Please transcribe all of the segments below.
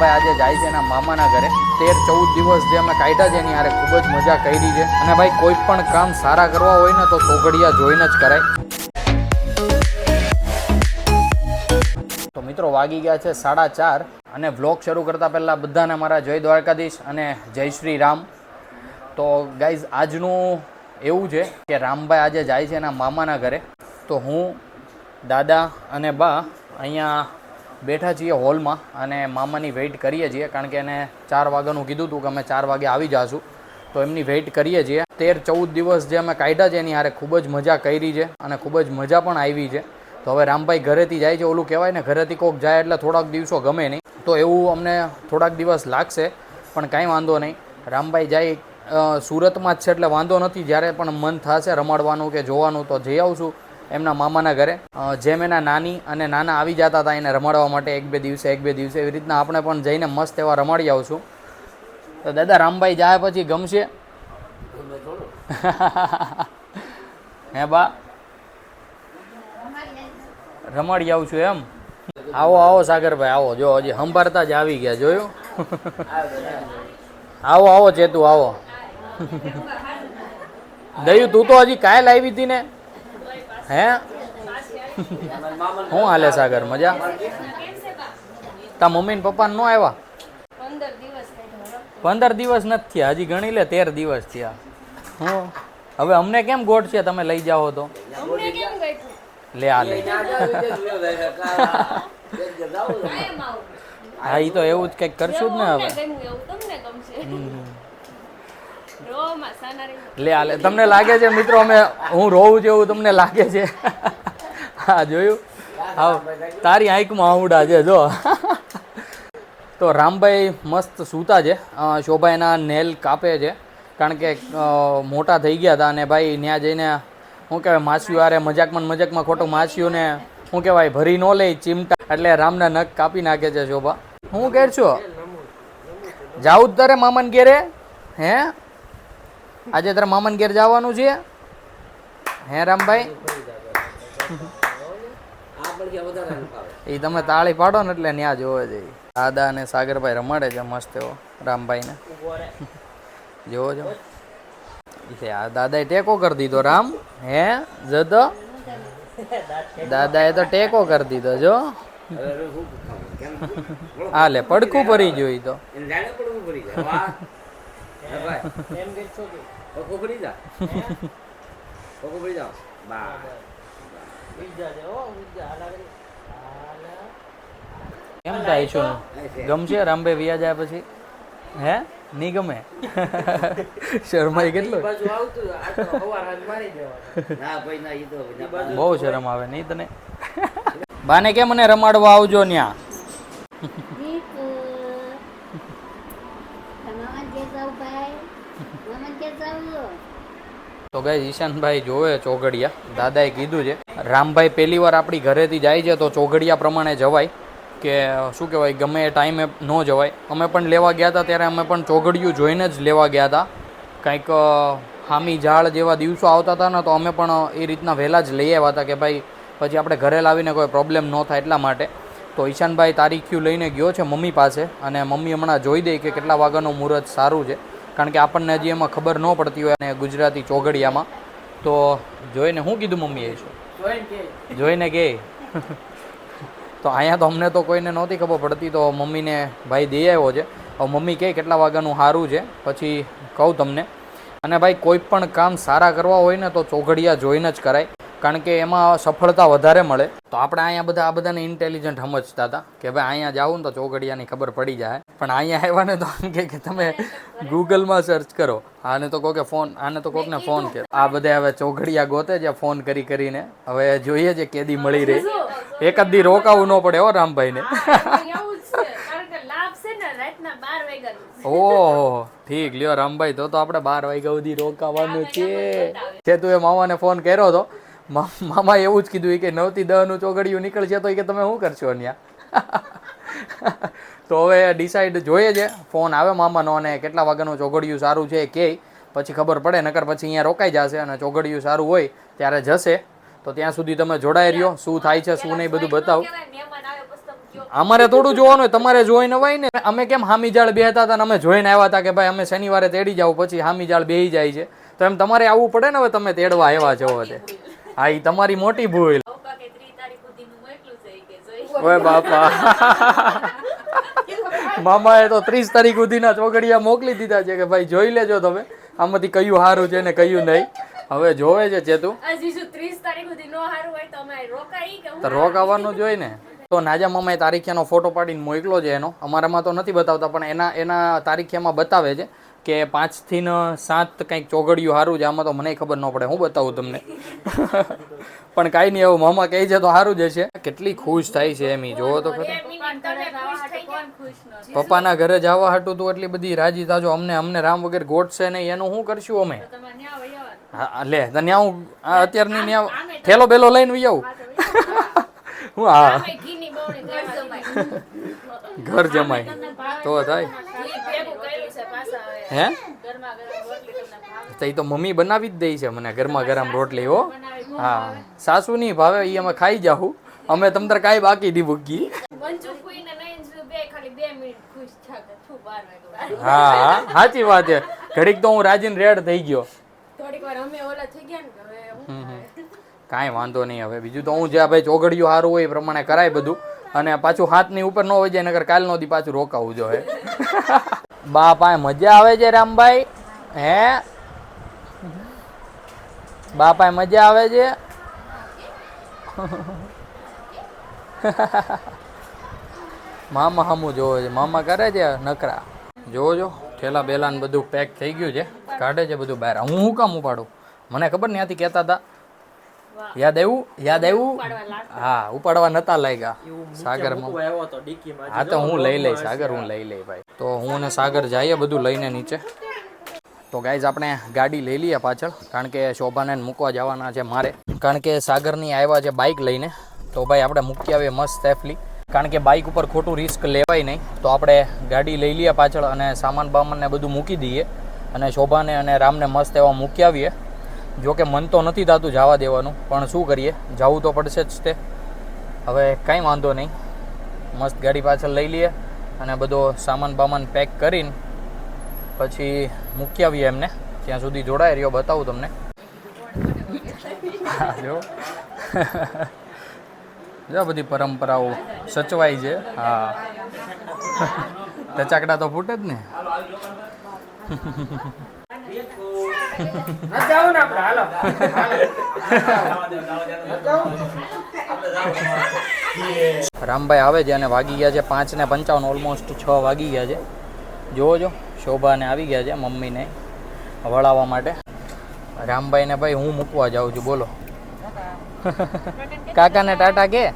રામભાઈ આજે જાય છે એના મામાના ઘરે. તેર ચૌદ દિવસ જે અમે કાઢ્યા છે એની યારે ખૂબ જ મજા કરી છે. અને ભાઈ, કોઈ પણ કામ સારા કરવા હોય ને તો સોગડિયા જોઈને જ કરાય. તો મિત્રો, વાગી ગયા છે સાડા ચાર અને વ્લોગ શરૂ કરતાં પહેલાં બધાને મારા જય દ્વારકાધીશ અને જય શ્રી રામ. તો ગાઈઝ આજનું એવું છે કે રામભાઈ આજે જાય છે એના મામાના ઘરે. તો હું, દાદા અને બા અહીંયા બેઠા છીએ હોલમાં અને મામાની વેઇટ કરીએ છીએ, કારણ કે એને ચાર વાગ્યાનું કીધું હતું કે અમે ચાર વાગે આવી જશું. તો એમની વેઇટ કરીએ છીએ. તેર ચૌદ દિવસ જે અમે કાઢ્યા છે, એની હારે ખૂબ જ મજા કરી છે અને ખૂબ જ મજા પણ આવી છે. તો હવે રામભાઈ ઘરેથી જાય છે, ઓલું કહેવાય ને, ઘરેથી કોક જાય એટલે થોડાક દિવસો ગમે નહીં. તો એવું અમને થોડાક દિવસ લાગશે, પણ કાંઈ વાંધો નહીં. રામભાઈ જાય સુરતમાં જ છે એટલે વાંધો નથી. જ્યારે પણ મન થશે રમાડવાનું કે જોવાનું, તો જઈ આવશું. એમના મામાના ઘરે. જેમ એના નાની અને નાના આવી જતા હતા એને રમાડવા માટે એક બે દિવસે, એક બે દિવસે એવી રીતના આપણે પણ જઈને મસ્ત એવા રમાડી આવશું. તો દાદા, રામભાઈ જાય પછી ગમશે? હે બા? રમાડી આવું છું એમ? આવો આવો સાગરભાઈ, આવો. જો, હજી સંભાળતા જ આવી ગયા, જોયું? આવો આવો ચેતુ, આવો. દયું, તું તો હજી કાલ આવી હતી ને? હે? શું હાલે સાગર મજા? તા મમ્મી ને પપ્પા નો આવ્યા પંદર દિવસ નથી થયા હજી ગણી લે તેર દિવસ થયા. હું. હવે અમને કેમ ગોઠ છે તમે લઈ જાઓ તો? લે આ લે. હા એ તો એવું જ કંઈક કરશું જ ને હવે ગમ્યું એવું તમને ગમશે રોમાં સાનારી લે આલે તમને લાગે છે મિત્રો અમે હું રોવું જેવું તમને લાગે છે? હા, જોયું? હા તારી આંખમાં આવડા છે, જો. તો રામભાઈ મસ્ત સૂતા છે. શોભા એના નેલ કાપે છે. કારણ કે મોટા થઈ ગયા હતા અને ભાઈ ત્યાં જઈને શું કહેવાય, માછીઓ આરે મજાકમાં મજાકમાં ખોટું માછીઓને શું કહેવાય, ભરી ન લે, ચીમટા. એટલે રામના નખ કાપી નાખે છે શોભા. હું કહે છો. જ તારે મામાને ઘેરે? હે? આજે તારા મામાને ઘેર જવાનું છે? હે રામભાઈ? એ તમે તાળી પાડો ને એટલે ત્યાં જોવે છે. દાદા અને સાગરભાઈ રમાડે છે મસ્ત એવો રામભાઈને. જોવો છો? એ આ દાદાએ ટેકો કરી દીધો રામ. હે જતો? દાદાએ તો ટેકો કરી દીધો જો. હા લે પડખું ભરી જોઈ તો. કેમ થાય છો? ગમશે? રામભાઈ વિયા જાય પછી? હે? નહીં ગમે? શરમાઈ કેટલું? બહુ શરમ આવે નહીં તને? બાને કે મને રમાડવા આવજો ન્યા દીપુ મામા કે જાવ ભાઈ મામા કે જાવ તો ગાય ઈશાનભાઈ જોવે ચોઘડિયા. દાદાએ કીધું છે. રામભાઈ પહેલી વાર આપણી ઘરેથી જાય છે તો ચોઘડિયા પ્રમાણે જવાય. કે શું કહેવાય, ગમે એ ટાઈમે ન જવાય. અમે પણ લેવા ગયા હતા ત્યારે અમે પણ ચોઘડિયું જોઈને જ લેવા ગયા હતા. કંઈક હામી ઝાડ જેવા દિવસો આવતા હતા ને તો અમે પણ એ રીતના વહેલા જ લઈ આવ્યા હતા કે ભાઈ, પછી આપણે ઘરે લાવીને કોઈ પ્રોબ્લેમ ન થાય એટલા માટે. તો ઈશાનભાઈ તારીખ્યું લઈને ગયો છે મમ્મી પાસે અને મમ્મી હમણાં જોઈ દે કે કેટલા વાગ્યાનું મુહૂર્ત સારું છે. કારણ કે આપણને હજી એમાં ખબર ન પડતી હોય અને ગુજરાતી ચોઘડિયામાં. તો જોઈને શું કીધું મમ્મીએ શું? જોઈને કે. તો અહીંયા તો અમને તો કોઈને નહોતી ખબર પડતી તો મમ્મીને ભાઈ દઈ આવ્યો છે. હવે મમ્મી કહે કેટલા વાગ્યાનું સારું છે પછી કહું તમને. અને ભાઈ કોઈ પણ કામ સારા કરવા હોય ને તો ચોઘડિયા જોઈને જ કરાય. કારણ કે એમાં સફળતા વધારે મળે. તો આપણે અહીંયા બધા આ બધાને ઇન્ટેલિજન્ટ સમજતા હતા કે ભાઈ અહીંયા જાવ ને તો ચોગડિયાની ખબર પડી જાય. પણ અહીંયા આવ્યા ને તો કે તમે ગૂગલમાં સર્ચ કરો. આને તો કોકે ફોન આને તો કોકને ફોન કે આ બધા હવે ચોઘડિયા ગોતે જે ફોન કરી કરીને. હવે જોઈએ છે કેદી મળી રહી. એક જ દી રોકાવું ન પડે હો રામભાઈને. ઓહો ઠીક. લ્યો રામભાઈ તો તો આપણે બાર વાગ્યા સુધી રોકાવાનું છે. છે તું એ મામાને ફોન કર્યો હતો મા- મામાએ એવું જ કીધું કે નવથી દહનું ચોગડિયું નીકળશે તો કે તમે શું કરશો અહીંયા તો હવે ડિસાઈડ જોઈએ છે. ફોન આવે મામાનો અને કેટલા વાગ્યાનું ચોગડિયું સારું છે કે પછી ખબર પડે, નકર પછી અહીંયા રોકાઈ જશે અને ચોગડિયું સારું હોય ત્યારે જશે. તો ત્યાં સુધી તમે જોડાઈ રહ્યો. શું થાય છે, શું નહીં બધું બતાવું. અમારે થોડું જોવાનું હોય. તમારે જોઈને હોય ને, અમે કેમ હામી જાળ બેહતા હતા અમે જોઈને આવ્યા હતા કે ભાઈ અમે શનિવારે તેડી જાવ પછી હામી જાળ બેહી જાય છે. તો એમ તમારે આવવું પડે ને હવે તમે તેડવા આવ્યા છો તે. હા એ તમારી મોટી ભૂલ. જોઈ ઓય બાપા. મામાએ તો ત્રીસ તારીખ સુધીના ચોગડિયા મોકલી દીધા છે કે ભાઈ જોઈ લેજો તમે. આમાંથી કયું સારું છે ને કયું નહીં. હવે જોવે છે ચેતુ. હજી જો ત્રીસ તારીખ સુધી નો હારું હોય તો અમે રોકાઈ કે હું તો રોક આવવાનું જોઈએ ને. તો નાજા મામાએ તારીખિયાનો ફોટો પાડીને મોકલો છે એનો. અમારામાં તો નથી બતાવતા પણ એના એના તારીખિયામાં બતાવે છે. કે પાંચથી ને સાત કંઈક ચોગડિયું સારું છે આમાં તો મને ખબર ન પડે હું બતાવું તમને. પણ કાંઈ નહીં એવું મામા કહે છે તો સારું જ હશે. કેટલી ખુશ થાય છે એમ ઈ. જોવો તો ખરી. પપ્પાના ઘરે જવા હાટું તું એટલી બધી રાજી થાજો અમને અમને રામ વગર ગોઠશે નહીં એનું શું કરશું અમે? હા લે તો હું અત્યારની ત્યાં થેલો બેલો લઈને વહી આવું. હું. હા ઘર જમાય તો થાય ઘી ભેગું કર્યું છે પાછા હવે હે? તો તો મમ્મી બનાવી જ દે છે મને ગરમા ગરમ રોટલી, હો. હા. સાસુ નહીં ભાવે એ અમે ખાઈ જાહું. અમે તમ તાર કાંઈ બાકી નહીં જો વાગ્યા હા, સાચી વાત છે. ઘડીક તો હું રાજીન રેડ થઈ ગયો. કાંઈ વાંધો નહીં હવે. બીજું તો હું જ્યાં ભાઈ ચોગડિયું સારું હોય એ પ્રમાણે કરાય બધું. અને પાછું હાથની ઉપર ન હોય જાય નગર કાલનો દી પાછું રોકાવું જોઈએ બા મજા આવે છે રામભાઈ? હે? બા પાસે મજા આવે છે? મામા હમું જોવે છે. મામા કરે છે નકરા જોવો જો, ઠેલા બેલા ને બધું પેક થઈ ગયું છે. કાઢે છે બધું બહાર. હું શું કામ ઉપાડું? મને ખબર નહીં ત્યાંથી કહેતા હતા. યાદ આવ્યું? યાદ આવ્યું? હા ઉપાડવા નતા લાગ્યા સાગર હા તો હું લઈ લઈ સાગર હું લઈ લઈ ભાઈ. તો હું અને સાગર જઈએ બધું લઈને નીચે. તો ગાઈઝ આપણે ગાડી લઈ લઈએ પાછળ કારણ કે શોભાને મૂકવા જવાના છે મારે. કારણ કે સાગરની આવ્યા છે બાઇક લઈને. તો ભાઈ આપણે મૂકી આવીએ મસ્ત સેફલી કારણ કે બાઇક ઉપર ખોટું રિસ્ક લેવાય નહીં. તો આપણે ગાડી લઈ લઈએ પાછળ અને સામાન બામાનને બધું મૂકી દઈએ. અને શોભાને અને રામને મસ્ત એવા મૂકી આવીએ. જો કે મન તો નથી થતું જવા દેવાનું, પણ શું કરીએ? જવું તો પડશે જ તે. હવે કાંઈ વાંધો નહીં. મસ્ત ગાડી પાછળ લઈ લઈએ અને બધો સામાન બામાન પેક કરીને પછી મૂકી આવીએ એમને. ત્યાં સુધી જોડાય રહ્યો, બતાવું તમને. જો. જો બધી પરંપરાઓ સચવાય છે. હા. ટચાકડા તો ફૂટે જ ને. રામભાઈ આવે છે અને વાગી ગયા છે પાંચ ને પંચાવન ઓલમોસ્ટ છ વાગી ગયા છે. જોવો જો, શોભાને આવી ગયા છે મમ્મીને વળાવવા માટે. રામભાઈને ભાઈ હું મૂકવા જાઉં છું, બોલો. કાકાને ટાટા કે?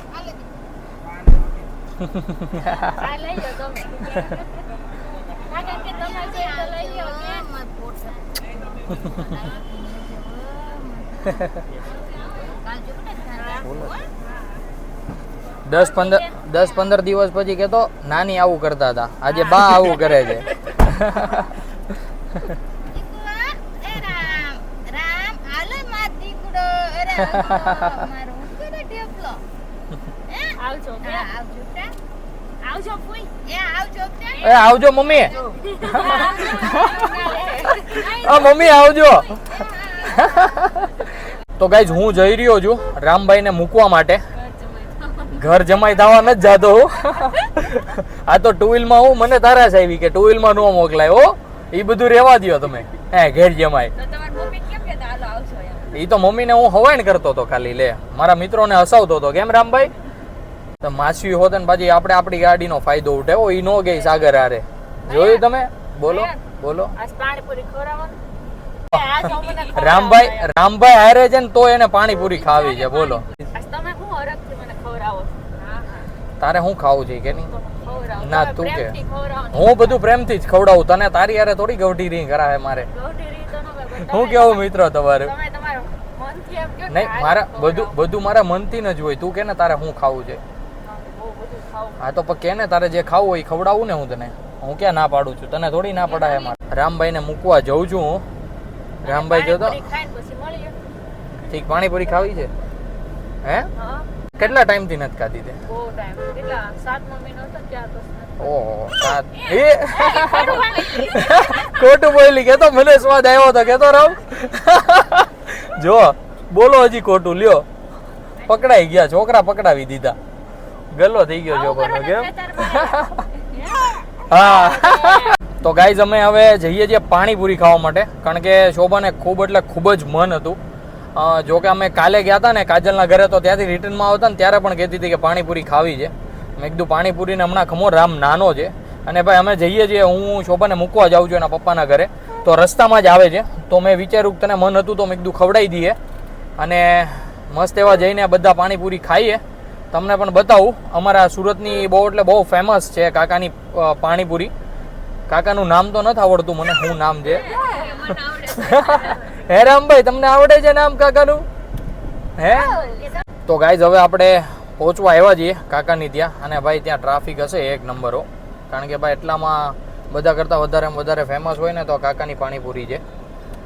તમે. કાકા કે તમારે છે તો લઈ લો કે દસ પંદર દસ પંદર દિવસ પછી કેતો નાની આવું કરતા હતા. આજે બા આવું કરે છે. એ રામ રામ હાલો માર દીકડો અરે મારો હું કરે ઢેફલો આવજો હા આવજો. એ આવજો તા એ આવજો મમ્મી. આ મમ્મી આવજો. તો ગાઈઝ હું જઈ રહ્યો છું રામભાઈને મૂકવા માટે. ઘર જમાઈ થવા નથી જાતો હું. આ તો ટુ વ્હીલમાં હું મને તારાશ આવી કે ટુ વ્હીલમાં ન મોકલાય હો. એ બધું રહેવા દ્યો તમે. હે ઘેર જમાય એ તો મમ્મીને હું હવાઈન કરતો હતો ખાલી લે. મારા મિત્રોને હસાવતો હતો કેમ રામભાઈ? તો માસી હોત ને પાછી આપણે આપણી ગાડીનો ફાયદો ઉઠાવ્યો ઈ નો ગઈ સાગર હારે. જોયું તમે? બોલો બોલો. રામભાઈ રામભાઈ હારે છે ને તો એને પાણીપુરી ખાવી છે બોલો. હા હા તારે શું ખાવું છે કે નહીં? ના, તું કે. હું બધું પ્રેમથી જ ખવડાવું. તને તારી હારે થોડી ગવઢી રીંગ કરાવે મારે. હું કેવું મિત્રો તમારું? તમારો મનથી એમ કહો કે નહીં મારા બધું બધું મારા મનથી ન જ હોય. તું કે ને તારે શું ખાવું છે? હા તો પણ કે ને તારે જે ખાવું હોય એ ખવડાવું ને હું તને? હું ક્યાં ના પાડું છું? તને થોડી ના પડાય મારે રામભાઈને મૂકવા જઉં છું હું. રામભાઈ જો પાણીપુરી ખાઈને પછી મળીએ ઠીક પાણીપુરી ખાવી છે? હે? કેટલા ટાઈમથી નથી ખાધી તે? હતો ઓહો સાત. એ? ખોટું બોલી કેતો મને સ્વાદ આવ્યો તો કેતો રામ. જો બોલો હજી ખોટું લ્યો. પકડાઈ ગયા છોકરા પકડાવી દીધા. ગલ્લો થઈ ગયો છોકરનો કેમ? હા. તો ગાઈઝ અમે હવે જઈએ છીએ પાણીપુરી ખાવા માટે કારણ કે શોભાને ખૂબ એટલે ખૂબ જ મન હતું. જો કે અમે કાલે ગયા હતા ને કાજલના ઘરે તો ત્યાંથી રિટર્નમાં આવતા ને ત્યારે પણ કહેતી હતી કે પાણીપુરી ખાવી છે. મેં કીધું પાણીપુરીને હમણાં ખમો રામ નાનો છે. અને ભાઈ અમે જઈએ છીએ હું શોભાને મૂકવા જાઉં છું એના પપ્પાના ઘરે. તો રસ્તામાં જ આવે છે. તો મેં વિચાર્યું તને મન હતું તો મેં કીધું ખવડાવી દઈએ. અને મસ્ત એવા જઈને બધા પાણીપુરી ખાઈએ. તમને પણ બતાવું અમારા સુરતની બહુ એટલે બહુ ફેમસ છે કાકાની પાણીપુરી. કાકાનું નામ તો નથી આવડતું મને શું નામ છે. હે રામભાઈ તમને આવડે છે નામ કાકાનું? હે? તો ગાઈઝ હવે આપણે પહોંચવા આવ્યા છીએ કાકાની ત્યાં અને ભાઈ ત્યાં ટ્રાફિક હશે એક નંબરો. કારણ કે ભાઈ એટલામાં બધા કરતાં વધારે વધારે ફેમસ હોય ને તો કાકાની પાણીપુરી છે.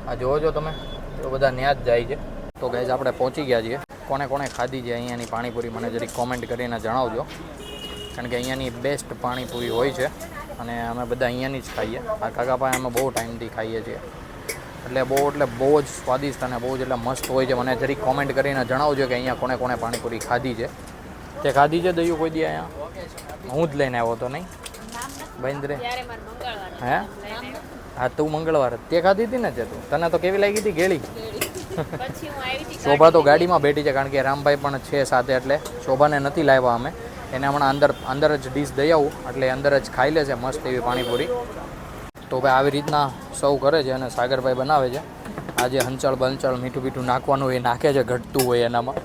આ જોવો છો તમે તો બધા ત્યાં જ જાય છે. તો ગાઈઝ આપણે પહોંચી ગયા છીએ. કોને કોને ખાધી છે અહીંયાની પાણીપુરી મને જરીક કોમેન્ટ કરીને જણાવજો. કારણ કે અહીંયાની બેસ્ટ પાણીપુરી હોય છે અને અમે બધા અહીંયાની જ ખાઈએ. આ કાકા પાસે અમે બહુ ટાઈમથી ખાઈએ છીએ. એટલે બહુ એટલે બહુ જ સ્વાદિષ્ટ અને બહુ જ એટલે મસ્ત હોય છે. મને જરીક કોમેન્ટ કરીને જણાવજો કે અહીંયા કોને કોને પાણીપુરી ખાધી છે. તે ખાધી છે દયું કોઈ દી અહીંયા? હું જ લઈને આવ્યો હતો નહીં? ભાઈન્દ્રે હે? હા, તું મંગળવાર તે ખાધી હતી ને તે તું? તને તો કેવી લાગી હતી? ગેળી? શોભા તો ગાડીમાં બેઠી છે કારણ કે રામભાઈ પણ છે સાથે એટલે શોભાને નથી લાવ્યા અમે. એને હમણાં અંદર અંદર જ ડીશ દઈ આવું એટલે અંદર જ ખાઈ લે છે મસ્ત એવી પાણીપુરી. તો ભાઈ આવી રીતના સૌ કરે છે અને સાગરભાઈ બનાવે છે. આજે હંચળ બંચળ મીઠું બીઠું નાખવાનું એ નાખે છે ઘટતું હોય એનામાં.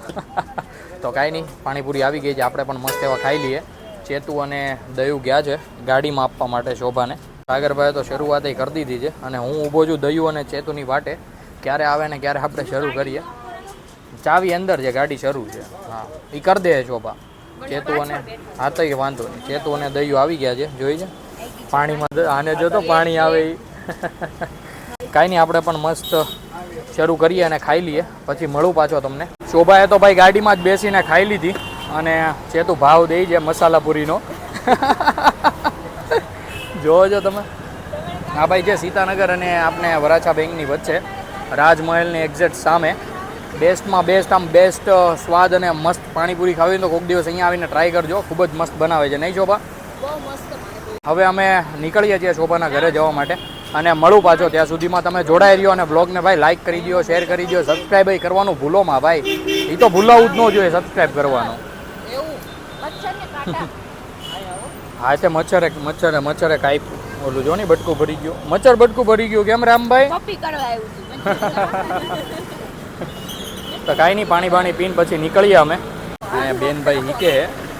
તો કાંઈ નહીં પાણીપુરી આવી ગઈ છે આપણે પણ મસ્ત એવા ખાઈ લઈએ. ચેતુ અને દયું ગયા છે ગાડીમાં આપવા માટે શોભાને. સાગરભાઈએ તો શરૂઆત કરી દીધી છે અને હું ઊભો છું દયું અને ચેતુની વાટે. ક્યારે આવે ને ક્યારે આપણે શરૂ કરીએ. ચાવી અંદર છે ગાડી શરૂ છે. હા એ કરી દે શોભા. ચેતુ અને હા તો એ વાંધો નહીં. ચેતુ અને દયું આવી ગયા છે. જોઈ છે પાણીમાં આને જો તો પાણી આવે એ કાંઈ નહીં, આપણે પણ મસ્ત શરૂ કરીએ અને ખાઈ લઈએ. પછી મળું પાછો તમને. શોભાએ તો ભાઈ ગાડીમાં જ બેસીને ખાઈ લીધી. અને ચેતુ ભાવ દઈ છે મસાલાપુરીનો. છો તમે. હા, ભાઈ, જે સીતાનગર અને આપણે વરાછા બેંકની વચ્ચે રાજમહેલની એક્ઝેક્ટ સામે. બેસ્ટમાં બેસ્ટ આમ બેસ્ટ સ્વાદ અને મસ્ત પાણીપુરી ખાવી તો કોઈક દિવસ અહીંયા આવીને ટ્રાય કરજો. ખૂબ જ મસ્ત બનાવે છે. નહીં શોભા? હવે અમે નીકળીએ છીએ શોભાના ઘરે જવા માટે અને મળું પાછો ત્યાં સુધીમાં. તમે જોડાઈ રહ્યો અને બ્લોગને ભાઈ લાઈક કરી દો શેર કરી દો સબસ્ક્રાઈબ કરવાનું ભૂલોમાં ભાઈ. એ તો ભૂલાવું જ ન જોઈએ સબસ્ક્રાઈબ કરવાનું. હા તે મચ્છરે મચ્છરે મચ્છરે કાંઈ ઓલું જો ને બટકું ભરી ગયું. મચ્છર બટકું ભરી ગયું. કેમ રામભાઈ? કોપી કરવા આવ્યું તો કાંઈ નહીં, પાણી બાણી પીને પછી નીકળીએ અમે. અહીંયા બેનભાઈ હીકે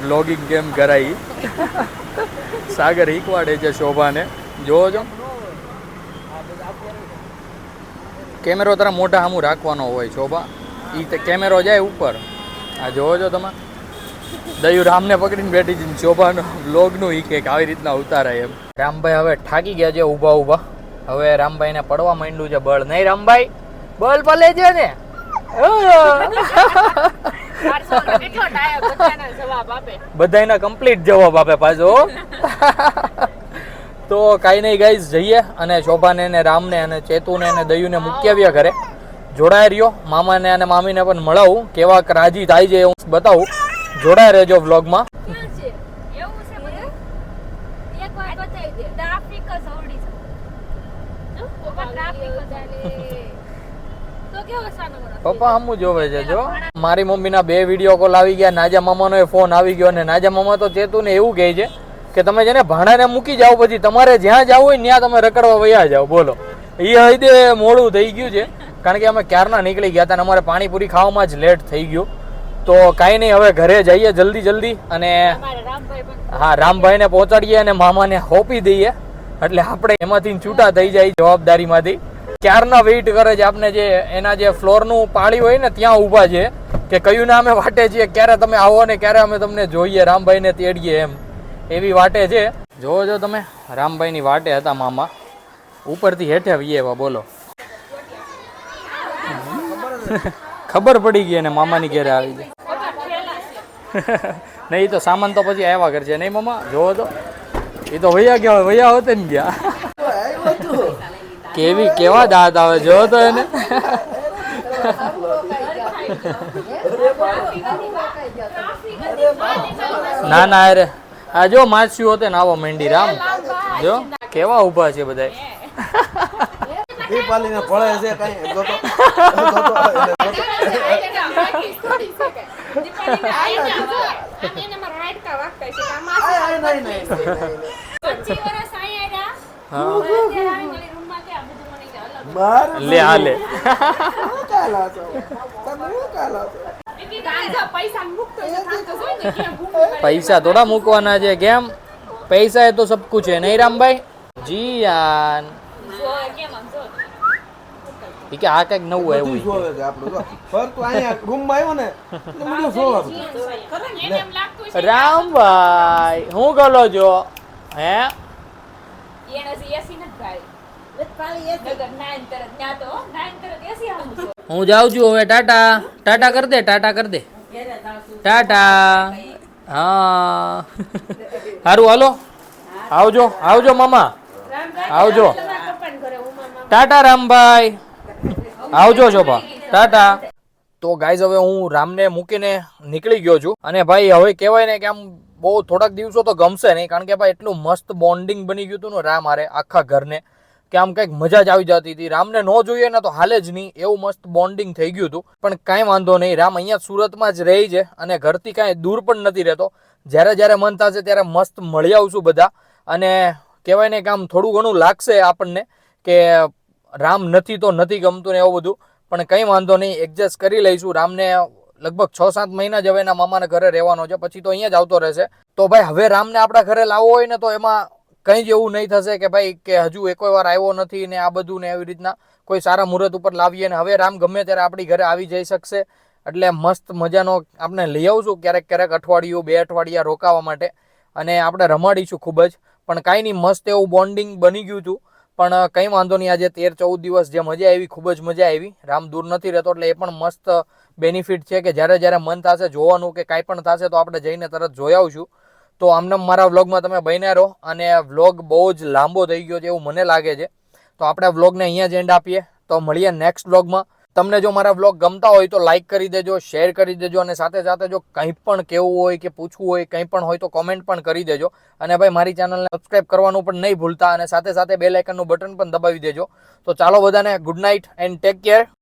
બ્લોગિંગ ગેમ કરાવી સાગર હીકવાડે છે શોભાને. જોવો છો? કેમેરો તારા મોટા સામું રાખવાનો હોય શોભા. એ તે કેમેરો જાય ઉપર. આ જોવો છો તમે? દયું રામને પકડીને બેઠી છે શોભાનો બ્લોગનું ઈ આવી રીતના ઉતારાય એમ. રામભાઈ હવે થાકી ગયા છે ઊભા ઊભા. હવે રામભાઈને પડવા માંડ્યું છે બળ. નહીં રામભાઈ? બળ પલે છે ને. નો બધાનો જવાબ આપે બધાયના કમ્પ્લીટ જવાબ આપે પાછો. તો કાંઈ નહીં ગાઈઝ જઈએ અને શોભાને ને રામને અને ચેતુને અને દયુને મૂકી આવ્યા ઘરે. જોડાય રહ્યો. મામાને અને મામીને પણ મળાવું. કેવા રાજી થાય છે હું બતાવું. જોડાય રહેજો વ્લોગમાં પપ્પા હમું જોવે છે જો. મારી મમ્મીના બે વીડિયો કોલ આવી ગયા નાજા મામાનો એ ફોન આવી ગયો અને નાજા મામા તો ચેતુને એવું કહે છે કે તમે જેને ભાણાને મૂકી જાઓ પછી તમારે જ્યાં જવું હોય ત્યાં તમે રખડવા વયા જાઓ બોલો. એ હૈદે મોડું થઈ ગયું છે કારણ કે અમે ક્યારના નીકળી ગયા હતા અને અમારે પાણીપુરી ખાવામાં જ લેટ થઈ ગયું. તો કાંઈ નહીં હવે ઘરે જઈએ જલ્દી જલ્દી અને હા રામભાઈને પહોંચાડીએ અને મામાને હોપી દઈએ. એટલે આપણે એમાંથી છૂટા થઈ જાય જવાબદારીમાંથી. ક્યારના વેઇટ કરે છે આપણે જે એના જે ફ્લોરનું પાળી હોય ને ત્યાં ઊભા છે કે કયું નામે વાટે છીએ ક્યારે તમે આવો ને ક્યારે અમે તમને જોઈએ, રામભાઈને તેડીએ એમ. એવી વાટે છે. જોવો છો તમે, રામભાઈની વાટે હતા મામા. ઉપરથી હેઠે વિયેવા બોલો. ખબર પડી ગઈ અને મામાની ઘેરે આવી ગઈ. નહીં તો સામાન તો પછી આવ્યા કરશે. નહીં મામા? જોવો તો. એ તો વૈયા ગયા વૈયા હોતે ને ગયા. કેવી કેવા દાંત આવે જો તો એને. ના ના અરે આ જો માછીઓ હોતે ને આવો મેંડી રામ જો કેવા ઊભા છે બધા દીપાલીને ભળે છે કઈ જોતો. જોતો નહીં, નહીં, નહીં, લે આ લે? પૈસા થોડા મૂકવાના છે કેમ? પૈસા એ તો સબ કુછ છે નહીં રામભાઈ? જી યાન કે આ કંઈક નવું એવું આવ્યું જોવે છે આપણું જો. ફરતું અહીંયા રૂમમાં આવ્યો ને એટલે. રામભાઈ હું ગલો જો? હે? હું જાઉં છું હવે ટાટા. ટાટા કર દે ટાટા કર દે. ટાટા. હા. સારું હાલો. આવજો આવજો મામા. આવજો. ટાટા રામભાઈ. આવજો શોભા. ટાટા. તો ગાઈઝ હવે હું રામને મૂકીને નીકળી ગયો છું. અને ભાઈ, હવે કહેવાય ને કે આમ બહુ થોડાક દિવસો તો ગમશે નહીં. કારણ કે ભાઈ, એટલું મસ્ત બોન્ડિંગ બની ગયું હતું ને રામ હારે, આખા ઘરને, કે આમ કંઈક મજા જ આવી જતી હતી. રામને ન જોઈએ ને તો હાલે જ નહીં. એવું મસ્ત બોન્ડિંગ થઈ ગયું હતું. પણ કાંઈ વાંધો નહીં. રામ અહીંયા સુરતમાં જ રહી છે અને ઘરથી કાંઈ દૂર પણ નથી રહેતો. જ્યારે જ્યારે મન થશે ત્યારે મસ્ત મળી આવશું બધા. અને કહેવાય ને કે આમ થોડું ઘણું લાગશે આપણને કે રામ નથી તો નથી ગમતું ને એવું બધું. પણ કંઈ વાંધો નહીં એડજસ્ટ કરી લઈશું. રામને લગભગ છ સાત મહિના જ હવે એના મામાના ઘરે રહેવાનો છે. પછી તો અહીંયા જ આવતો રહેશે. તો ભાઈ, હવે રામને આપણા ઘરે લાવવો હોય ને તો એમાં કંઈ જ એવું નહીં થશે કે ભાઈ, કે હજુ એકોય વાર આવ્યો નથી ને આ બધું ને એવી રીતના કોઈ સારા મુહૂર્ત ઉપર લાવીએ ને હવે રામ ગમે ત્યારે આપણી ઘરે આવી જઈ શકશે. એટલે મસ્ત મજાનો આપણે લઈ આવશું ક્યારેક ક્યારેક અઠવાડિયું, બે અઠવાડિયા રોકાવા માટે. અને આપણે રમાડીશું ખૂબ જ. પણ કાંઈ નહીં, મસ્ત એવું બોન્ડિંગ બની ગયું હતું. પણ કંઈ વાંધો નહીં. આજે તેર ચૌદ દિવસ જે મજા આવી, ખૂબ જ મજા આવી. રામ દૂર નથી રહેતો, એટલે એ પણ મસ્ત બેનિફિટ છે કે જ્યારે જ્યારે મન થશે જોવાનું કે કાંઈ પણ થશે તો આપણે જઈને તરત જોઈ આવશું. તો આમને મારા વ્લોગમાં તમે બન્યા રહો. અને વ્લોગ બહુ જ લાંબો થઈ ગયો છે એવું મને લાગે છે. તો આપણે વ્લોગને અહીંયા જ એન્ડ આપીએ. તો મળીએ નેક્સ્ટ વ્લોગમાં. તમને જો મારા વ્લોગ ગમતા હોય તો લાઇક કરી દેજો શેર કરી દેજો અને સાથે સાથે જો કંઈ પણ કહેવું હોય કે પૂછવું હોય, કંઈ પણ હોય તો કોમેન્ટ પણ કરી દેજો. અને ભાઈ, મારી ચેનલને સબસ્ક્રાઇબ કરવાનું પણ નહીં ભૂલતા અને સાથે સાથે બે લાઇકનનું બટન પણ દબાવી દેજો. તો ચાલો બધાને good night and take care